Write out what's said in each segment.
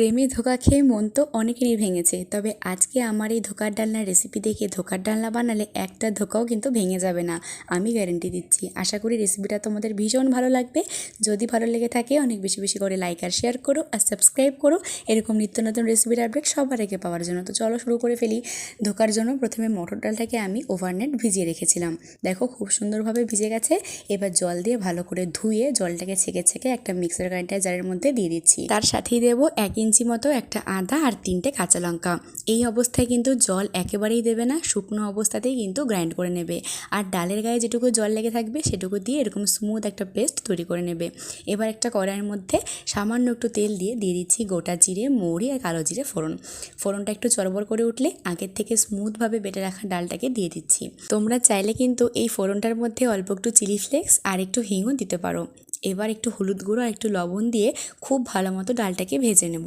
প্রেমে ধোকা খেয়ে মন তো অনেকেরই ভেঙেছে, তবে আজকে আমার এই ধোকার ডালনার রেসিপি দেখে ধোকার ডালনা বানালে একটা ধোকাও কিন্তু ভেঙে যাবে না, আমি গ্যারেন্টি দিচ্ছি। আশা করি রেসিপিটা তোমাদের ভীষণ ভালো লাগবে। যদি ভালো লেগে থাকে, অনেক বেশি বেশি করে লাইক আর শেয়ার করো আর সাবস্ক্রাইব করো। এরকম নিত্য নতুন রেসিপির আপডেট সবার আগে পাওয়ার জন্য। তো চলো শুরু করে ফেলি। ধোকার জন্য প্রথমে মটর ডালটাকে আমি ওভারনাইট ভিজিয়ে রেখেছিলাম। দেখো খুব সুন্দরভাবে ভিজে গেছে। এবার জল দিয়ে ভালো করে ধুয়ে জলটাকে ছেঁকে ছেঁকে একটা মিক্সার গ্রাইন্ডার জারের মধ্যে দিয়ে দিচ্ছি। তার সাথেই দেবো এক ইঞ্চি মতো একটা আদা আর তিনটে কাঁচা লঙ্কা। এই অবস্থায় কিন্তু জল একেবারেই দেবে না, শুকনো অবস্থাতেই কিন্তু গ্রাইন্ড করে নেবে। আর ডালের গায়ে যেটুকু জল লেগে থাকবে, সেটুকু দিয়ে এরকম স্মুথ একটা পেস্ট তৈরি করে নেবে। এবার একটা কড়াইয়ের মধ্যে সামান্য একটু তেল দিয়ে দিয়ে দিচ্ছি গোটা জিরে, মৌরি আর কালো জিরে ফোড়ন। ফোড়নটা একটু চরবর করে উঠলে আগের থেকে স্মুথভাবে বেটে রাখা ডালটাকে দিয়ে দিচ্ছি। তোমরা চাইলে কিন্তু এই ফোড়নটার মধ্যে অল্প একটু চিলি ফ্লেক্স আর একটু হিংও দিতে পারো। এবার একটু হলুদ গুঁড়ো আর একটু লবণ দিয়ে খুব ভালো মতো ডালটাকে ভেজে নেব।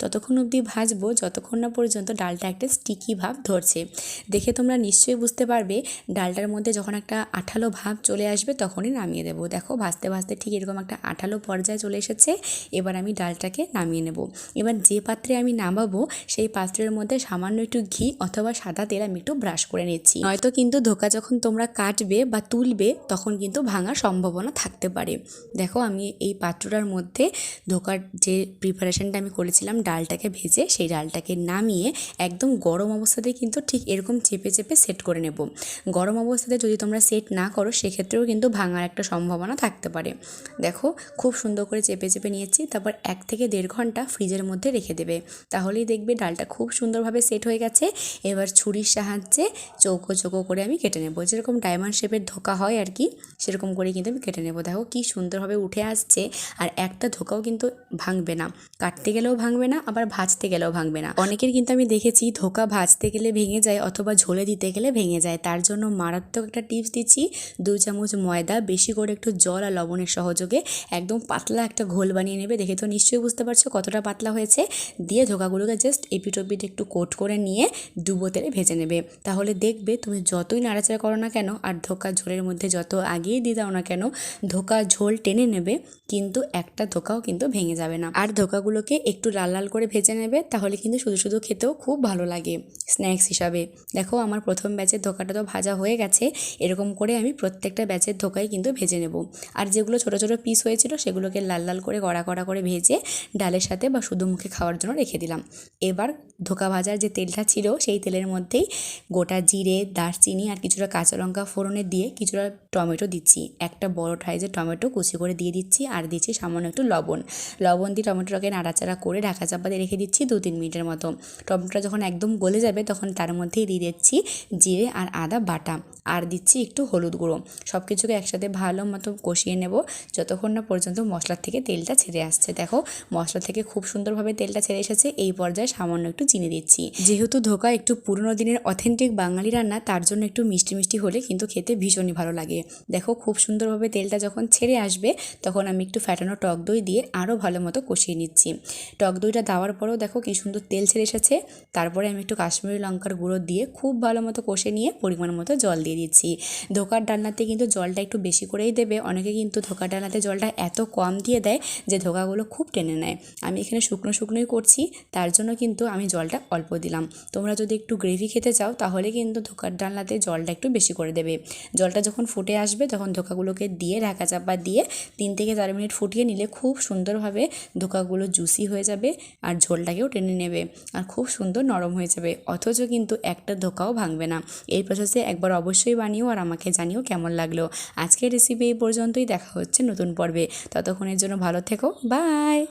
ততক্ষণ অবধি ভাজবো, যতক্ষণ না পর্যন্ত ডালটা একটা স্টিকি ভাব ধরছে। দেখে তোমরা নিশ্চয়ই বুঝতে পারবে, ডালটার মধ্যে যখন একটা আঠালো ভাব চলে আসবে তখনই নামিয়ে দেবো। দেখো, ভাজতে ভাজতে ঠিক এরকম একটা আঠালো পর্যায়ে চলে এসেছে, এবার আমি ডালটাকে নামিয়ে নেব। এবার যে পাত্রে আমি নামাবো, সেই পাত্রের মধ্যে সামান্য একটু ঘি অথবা সাদা তেল আমি একটু ব্রাশ করে নিচ্ছি। নয়তো কিন্তু ধোকা যখন তোমরা কাটবে বা তুলবে, তখন কিন্তু ভাঙার সম্ভাবনা থাকতে পারে। দেখো, আমি এই পাত্রটার মধ্যে ধোকার যে প্রিপারেশনটা আমি করেছিলাম ডালটাকে ভেজে সেই ডালটাকে নামিয়ে একদম গরম অবস্থাতে কিন্তু ঠিক এরকম চেপে চেপে সেট করে নেব। গরম অবস্থাতে যদি তোমরা সেট না করো, সেক্ষেত্রেও কিন্তু ভাঙার একটা সম্ভাবনা থাকতে পারে। দেখো, খুব সুন্দর করে চেপে চেপে নিয়েছি, তারপর এক থেকে দেড় ঘণ্টা ফ্রিজের মধ্যে রেখে দেবে। তাহলেই দেখবে ডালটা খুব সুন্দরভাবে সেট হয়ে গেছে। এবার ছুরির সাহায্যে চৌকো চৌকো করে আমি কেটে নেব। যেরকম ডায়মন্ড শেপের ধোকা হয় আর কি, সেরকম করে কিন্তু আমি কেটে নেব। দেখো কী সুন্দরভাবে উঠে আসছে, আর একটা ধোকাও কিন্তু ভাঙবে না। কাটতে গেলেও ভাঙবে না আবার ভাজতে গেলেও ভাঙবে না। অনেকের কিন্তু আমি দেখেছি ধোকা ভাজতে গেলে ভেঙে যায় অথবা ঝোলে দিতে গেলে ভেঙে যায়। তার জন্য মারাত্মক একটা টিপস দিচ্ছি, দু চামচ ময়দা, বেশি করে একটু জল আর লবণের সহযোগে একদম পাতলা একটা ঘোল বানিয়ে নেবে। দেখে তো নিশ্চয়ই বুঝতে পারছ কতটা পাতলা হয়েছে। দিয়ে ধোকাগুলোকে জাস্ট এপিটোপিট একটু কোট করে নিয়ে ডুবো তেলে ভেজে নেবে। তাহলে দেখবে তুমি যতই নাড়াচাড়া করো না কেন আর ধোকা ঝোলের মধ্যে যত আগিয়ে দিয়ে দাও না কেন, ধোকা ঝোল টেনে নেবে, কিন্তু একটা ধোকাও কিন্তু ভেঙে যাবে না। আর ধোকাগুলোকে একটু লাল লাল করে ভেজে নেবে, তাহলে কিন্তু শুধু শুধু খেতেও খুব ভালো লাগে স্ন্যাক্স হিসাবে। দেখো আমার প্রথম ব্যাচের ধোকাটা তো ভাজা হয়ে গেছে, এরকম করে আমি প্রত্যেকটা ব্যাচের ধোকাই কিন্তু ভেজে নেব। আর যেগুলো ছোটো ছোটো পিস হয়েছিল, সেগুলোকে লাল লাল করে গড়া গড়া করে ভেজে ডালের সাথে বা শুধু মুখে খাওয়ার জন্য রেখে দিলাম। এবার ধোকা ভাজার যে তেলটা ছিল, সেই তেলের মধ্যেই গোটা জিরে, দারচিনি আর কিছুটা কাঁচা লঙ্কা ফোড়নে দিয়ে কিছুটা টমেটো দিচ্ছি। একটা বড় সাইজের টমেটো কুচি করে দিয়ে দিচ্ছি, আর দিচ্ছি সামান্য একটু লবণ। লবণ দিয়ে টমেটোটাকে নাড়াচাড়া করে ঢাকা চাপা দিয়ে রেখে দিচ্ছি দু তিন মিনিটের মতো। টমেটোটা যখন একদম গলে যাবে তখন তার মধ্যেই দিয়ে দিচ্ছি জিরে আর আদা বাটা আর দিচ্ছি একটু হলুদ গুঁড়ো। সব কিছুকে একসাথে ভালো মতো কষিয়ে নেব যতক্ষণ না পর্যন্ত মশলার থেকে তেলটা ছেড়ে আসছে। দেখো, মশলা থেকে খুব সুন্দরভাবে তেলটা ছেড়ে এসেছে, এই পর্যায়ে সামান্য একটু চিনি দিচ্ছি। যেহেতু ধোকা একটু পুরনো দিনের অথেন্টিক বাঙালি রান্না, তার জন্য একটু মিষ্টি মিষ্টি হলে কিন্তু খেতে ভীষণই ভালো লাগে। দেখো, খুব সুন্দরভাবে তেলটা যখন ছেড়ে আসবে, তখন আমি একটু ফ্যাটানো টক দই দিয়ে আরও ভালো মতো কষিয়ে নিচ্ছি। টক দইটা দেওয়ার পরেও দেখো কী সুন্দর তেল ছেড়ে এসেছে। তারপরে আমি একটু কাশ্মীরি লঙ্কার গুঁড়ো দিয়ে খুব ভালো মতো কষে নিয়ে পরিমাণ মতো জল দিয়ে দিচ্ছি। ধোকার ডালনাতে কিন্তু জলটা একটু বেশি করেই দেবে। অনেকে কিন্তু ধোকার ডালনাতে জলটা এত কম দিয়ে দেয় যে ধোকাগুলো খুব টেনে নেয়। আমি এখানে শুকনো শুকনোই করছি, তার জন্য কিন্তু আমি জলটা অল্প দিলাম। তোমরা যদি একটু গ্রেভি খেতে চাও, তাহলে কিন্তু ধোকার ডালনাতে জলটা একটু বেশি করে দেবে। জলটা যখন ফুটে আসবে, তখন ধোকাগুলোকে দিয়ে ঢাকা চাপা দিয়ে তিন থেকে চার মিনিট ফুটিয়ে নিলে খুব সুন্দরভাবে ধোকাগুলো জুসি হয়ে যাবে। আর ঝোলটাকেও টেনে নেবে। আর খুব সুন্দর নরম হয়ে যাবে। অথচ কিন্তু একটা ধোকাও ভাঙবে না। এই প্রসেসে একবার অবশ্যই বানিও আর আমাকে জানিও কেমন লাগল। আজকের রেসিপি এই পর্যন্তই। দেখা হচ্ছে নতুন পর্বে। ততক্ষণের জন্য ভালো থেকো। বাই